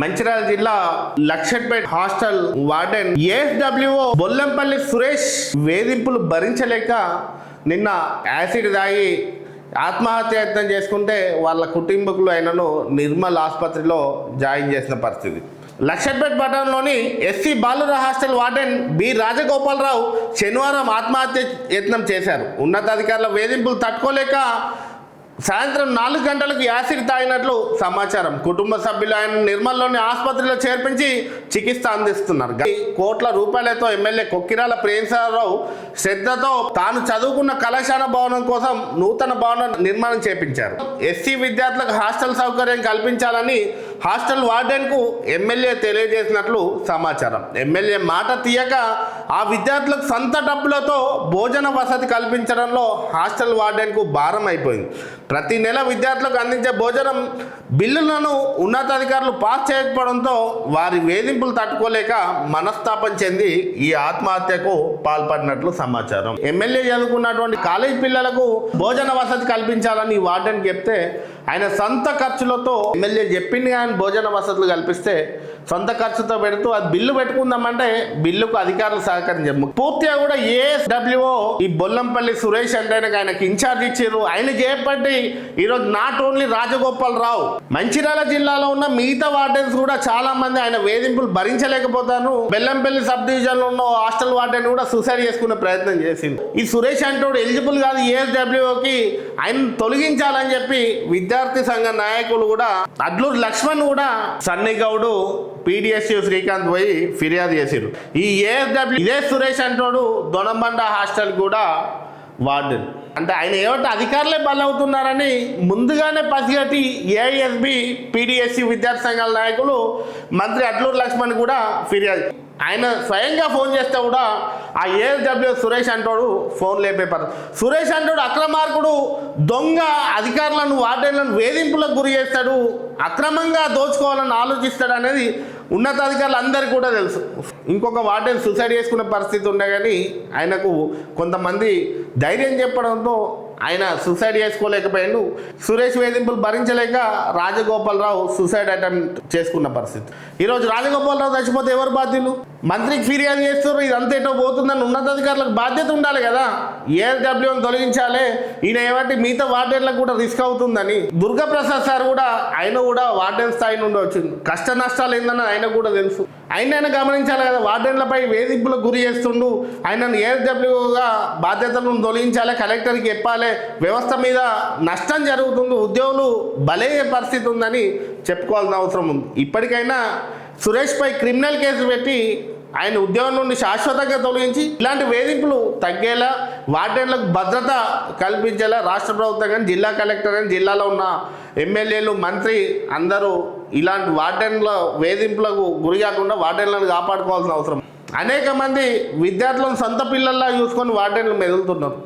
మంచిర్యాల జిల్లా Luxettipet hostel warden ASWO Bollampalli Suresh వేధింపులు భరించలేక నిన్న యాసిడ్ తాగి ఆత్మహత్య యత్నం చేసుకుంటే వాళ్ళ కుటుంబకులు ఆయనను నిర్మల్ ఆసుపత్రిలో జాయిన్ చేసిన పరిస్థితి. లక్షట్పేట్ పట్టణంలోని ఎస్సీ బాలుర హాస్టల్ వార్డెన్ బి రాజగోపాలరావు శనివారం ఆత్మహత్య యత్నం చేశారు. ఉన్నతాధికారుల వేధింపులు తట్టుకోలేక సాయంత్రం నాలుగు గంటలకు యాసిడ్ తాగినట్లు సమాచారం. కుటుంబ సభ్యులు ఆయన నిర్మల్లోని ఆసుపత్రిలో చేర్పించి చికిత్స అందిస్తున్నారు. కోట్ల రూపాయలతో ఎమ్మెల్యే కొక్కిరాల ప్రేమసారావు శ్రద్ధతో తాను చదువుకున్న కళాశాల భవనం కోసం నూతన భవనం నిర్మాణం చేపించారు. ఎస్సీ విద్యార్థులకు హాస్టల్ సౌకర్యం కల్పించాలని హాస్టల్ వార్డెన్కు ఎమ్మెల్యే తెలియజేసినట్లు సమాచారం. ఎమ్మెల్యే మాట తీయక ఆ విద్యార్థులకు సొంత డబ్బులతో భోజన వసతి కల్పించడంలో హాస్టల్ వార్డెన్కు భారం అయిపోయింది. ప్రతి నెల విద్యార్థులకు అందించే భోజనం బిల్లులను ఉన్నతాధికారులు పాస్ చేయకపోవడంతో వారి వేధింపులు తట్టుకోలేక మనస్తాపం చెంది ఈ ఆత్మహత్యకు పాల్పడినట్లు సమాచారం. ఎమ్మెల్యే చదువుకున్నటువంటి కాలేజ్ పిల్లలకు భోజన వసతి కల్పించాలని వార్డెన్ చెప్తే ఆయన సొంత ఖర్చులతో ఎమ్మెల్యే చెప్పింది కానీ భోజన వసతులు కల్పిస్తే సొంత ఖర్చుతో పెడుతూ అది బిల్లు పెట్టుకుందామంటే బిల్లుకు అధికారులు సహకరించారు పూర్తిగా కూడా ఏఎస్డబ్ల్యూఓ ఈ బొల్లంపల్లి సురేష్ అంటే ఆయనకు ఆయనకి ఇన్ఛార్జ్ ఇచ్చారు. ఆయన చేపట్టి ఈరోజు నాట్ ఓన్లీ రాజగోపాల్ రావు మంచిర్యాల జిల్లాలో ఉన్న మిగతా వార్డెన్స్ కూడా చాలా మంది ఆయన వేధింపులు భరించలేకపోతారు. బెల్లంపల్లి సబ్ డివిజన్లో ఉన్న హాస్టల్ వార్డెన్ కూడా సూసైడ్ చేసుకునే ప్రయత్నం చేసింది ఈ సురేష్ అంటోడు ఎలిజిబుల్ కాదు ఏఎస్డబ్ల్యూఓకి ఆయన తొలగించాలని చెప్పి విద్యార్థి సంఘ నాయకులు కూడా అడ్లూరు లక్ష్మణ్ కూడా సన్నీ గౌడు పీడిఎస్యు శ్రీకాంత్ పోయి ఫిర్యాదు చేసిరు ఈ ఏఎస్డబ్ల్యూ ఇదే సురేష్ అంటోడు దొనబండ హాస్టల్ కూడా వార్డెన్ అంటే ఆయన ఏమంటే అధికారులే బలవుతున్నారని ముందుగానే పసిగట్టి ఏఎస్బి పీడిఎస్సి విద్యార్థి సంఘాల నాయకులు మంత్రి అట్లూరు లక్ష్మణ్ కూడా ఫిర్యాదు ఆయన స్వయంగా ఫోన్ చేస్తే కూడా ఆ ఏఎస్డబ్ల్యూ సురేష్ అంటోడు ఫోన్ లేపే సురేష్ అంటోడు అక్రమార్కుడు దొంగ అధికారులను వార్డెన్లను వేధింపులకు గురి చేస్తాడు అక్రమంగా దోచుకోవాలని ఆలోచిస్తాడు అనేది ఉన్నతాధికారులు అందరికీ కూడా తెలుసు. ఇంకొక వార్డెన్ సూసైడ్ చేసుకునే పరిస్థితి ఉండే కానీ ఆయనకు కొంతమంది ధైర్యం చెప్పడంతో ఆయన సూసైడ్ చేసుకోలేకపోయాడు. సురేష్ వేధింపులు భరించలేక రాజగోపాలరావు సూసైడ్ అటెంప్ట్ చేసుకున్న పరిస్థితి. ఈరోజు రాజగోపాలరావు చచ్చిపోతే ఎవరు బాధ్యులు? మంత్రికి ఫిర్యాదు చేస్తారు ఇదంతా ఎటో పోతుందని ఉన్నతాధికారులకు బాధ్యత ఉండాలి కదా. ఏఎస్డబ్ల్యూని తొలగించాలి ఈయన ఏమంటే మిగతా వార్డెన్లకు కూడా రిస్క్ అవుతుందని. దుర్గాప్రసాద్ సార్ కూడా ఆయన కూడా వార్డెన్ స్థాయి నుండి వచ్చింది కష్ట నష్టాలు ఏందని ఆయన కూడా తెలుసు. ఆయన ఆయన గమనించాలి కదా వార్డెన్లపై వేధింపులకు గురి చేస్తుండు. ఆయనను ఏఎస్డబ్ల్యూగా బాధ్యతలను తొలగించాలి కలెక్టర్కి చెప్పాలి. వ్యవస్థ మీద నష్టం జరుగుతుంది ఉద్యోగులు బలయ్యే పరిస్థితి ఉందని చెప్పుకోవాల్సిన అవసరం ఉంది. ఇప్పటికైనా సురేష్పై క్రిమినల్ కేసు పెట్టి ఆయన ఉద్యోగం నుండి శాశ్వతంగా తొలగించి ఇలాంటి వేధింపులు తగ్గేలా వార్డెన్లకు భద్రత కల్పించేలా రాష్ట్ర ప్రభుత్వం కానీ జిల్లా కలెక్టర్ కానీ జిల్లాలో ఉన్న ఎమ్మెల్యేలు మంత్రి అందరూ ఇలాంటి వార్డెన్ల వేధింపులకు గురి కాకుండా వార్డెన్లను కాపాడుకోవాల్సిన అవసరం. అనేక మంది విద్యార్థులను సొంత పిల్లల్లా చూసుకొని వార్డెన్లు మెదులుతున్నారు.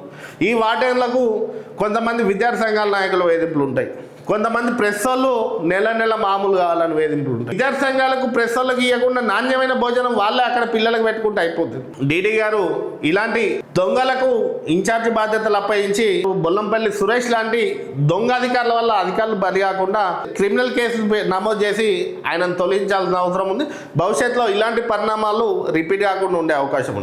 ఈ వార్డెన్లకు కొంతమంది విద్యార్థి సంఘాల నాయకుల వేధింపులు ఉంటాయి. కొంతమంది ప్రెస్ వాళ్ళు నెల నెల మామూలు కావాలని వేధింపులు ఉంటాయి విద్యార్థి సంఘాలకు ప్రెస్ వాళ్ళకి ఇవ్వకుండా నాణ్యమైన భోజనం వాళ్ళే అక్కడ పిల్లలకు పెట్టుకుంటే అయిపోతుంది. డీడీ గారు ఇలాంటి దొంగలకు ఇన్ఛార్జ్ బాధ్యతలు అప్పగించి బొల్లంపల్లి సురేష్ లాంటి దొంగ అధికారుల వల్ల అధికారులు బరి కాకుండా క్రిమినల్ కేసులు నమోదు చేసి ఆయనను తొలగించాల్సిన అవసరం ఉంది. భవిష్యత్తులో ఇలాంటి పరిణామాలు రిపీట్ కాకుండా ఉండే అవకాశం ఉంది.